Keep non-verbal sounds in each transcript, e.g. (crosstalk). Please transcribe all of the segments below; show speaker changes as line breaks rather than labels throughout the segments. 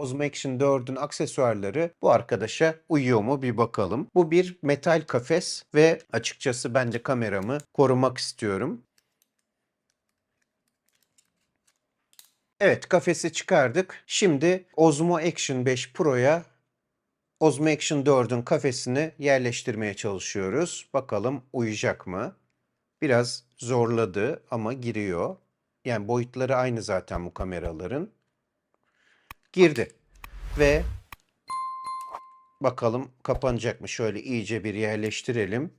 Osmo Action 4'ün aksesuarları bu arkadaşa uyuyor mu bir bakalım. Bu bir metal kafes ve açıkçası ben de kameramı korumak istiyorum. Evet kafesi çıkardık. Şimdi Osmo Action 5 Pro'ya Osmo Action 4'ün kafesini yerleştirmeye çalışıyoruz. Bakalım uyacak mı? Biraz zorladı ama giriyor. Yani boyutları aynı zaten bu kameraların. Girdi. Ve bakalım kapanacak mı? Şöyle iyice bir yerleştirelim.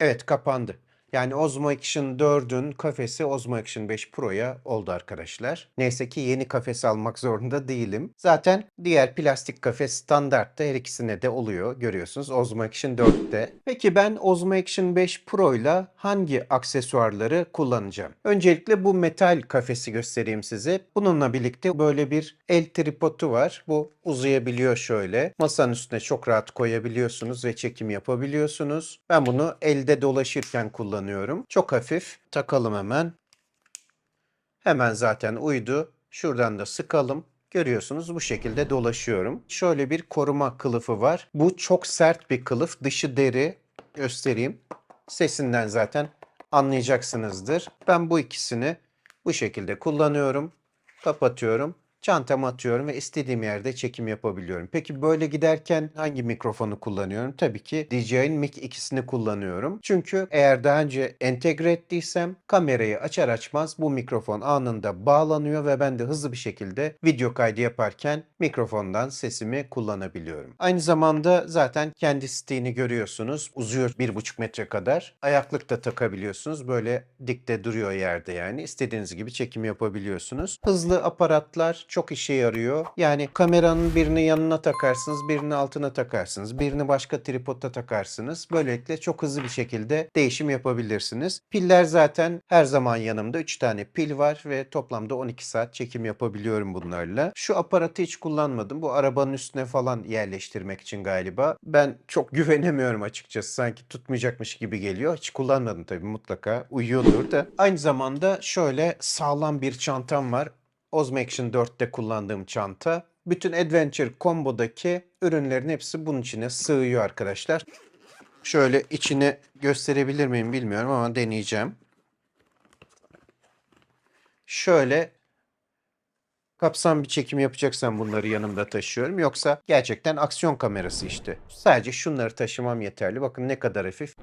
Evet kapandı. Yani Osmo Action 4'ün kafesi Osmo Action 5 Pro'ya oldu arkadaşlar. Neyse ki yeni kafes almak zorunda değilim. Zaten diğer plastik kafes standartta her ikisine de oluyor. Görüyorsunuz Osmo Action 4'te. Peki ben Osmo Action 5 Pro ile hangi aksesuarları kullanacağım? Öncelikle bu metal kafesi göstereyim size. Bununla birlikte böyle bir el tripodu var. Bu uzayabiliyor şöyle. Masanın üstüne çok rahat koyabiliyorsunuz ve çekim yapabiliyorsunuz. Ben bunu elde dolaşırken kullanıyorum. Çok hafif. Takalım hemen. Hemen zaten uydu. Şuradan da sıkalım. Görüyorsunuz bu şekilde dolaşıyorum. Şöyle bir koruma kılıfı var. Bu çok sert bir kılıf. Dışı deri. Göstereyim. Sesinden zaten anlayacaksınızdır. Ben bu ikisini bu şekilde kullanıyorum. Kapatıyorum. Çantama atıyorum ve istediğim yerde çekim yapabiliyorum. Peki böyle giderken hangi mikrofonu kullanıyorum? Tabii ki DJI'nin Mic 2'sini kullanıyorum. Çünkü eğer daha önce entegre ettiysem kamerayı açar açmaz bu mikrofon anında bağlanıyor ve ben de hızlı bir şekilde video kaydı yaparken mikrofondan sesimi kullanabiliyorum. Aynı zamanda zaten kendi stiğini görüyorsunuz. Uzuyor 1,5 metre kadar. Ayaklık da takabiliyorsunuz. Böyle dikte duruyor yerde yani. İstediğiniz gibi çekim yapabiliyorsunuz. Hızlı aparatlar çok işe yarıyor. Yani kameranın birini yanına takarsınız, birini altına takarsınız, birini başka tripodda takarsınız. Böylelikle çok hızlı bir şekilde değişim yapabilirsiniz. Piller zaten her zaman yanımda. 3 tane pil var ve toplamda 12 saat çekim yapabiliyorum bunlarla. Şu aparatı hiç kullanmadım. Bu arabanın üstüne falan yerleştirmek için galiba. Ben çok (laughs) güvenemiyorum açıkçası. Sanki tutmayacakmış gibi geliyor. Hiç kullanmadım tabii mutlaka. Uyuyordur da. Aynı zamanda şöyle sağlam bir çantam var. Osmo Action 4'te kullandığım çanta. Bütün Adventure Combo'daki ürünlerin hepsi bunun içine sığıyor arkadaşlar. Şöyle içini gösterebilir miyim bilmiyorum ama deneyeceğim. Şöyle kapsam bir çekim yapacaksam bunları yanımda taşıyorum. Yoksa gerçekten aksiyon kamerası işte. Sadece şunları taşımam yeterli. Bakın ne kadar hafif.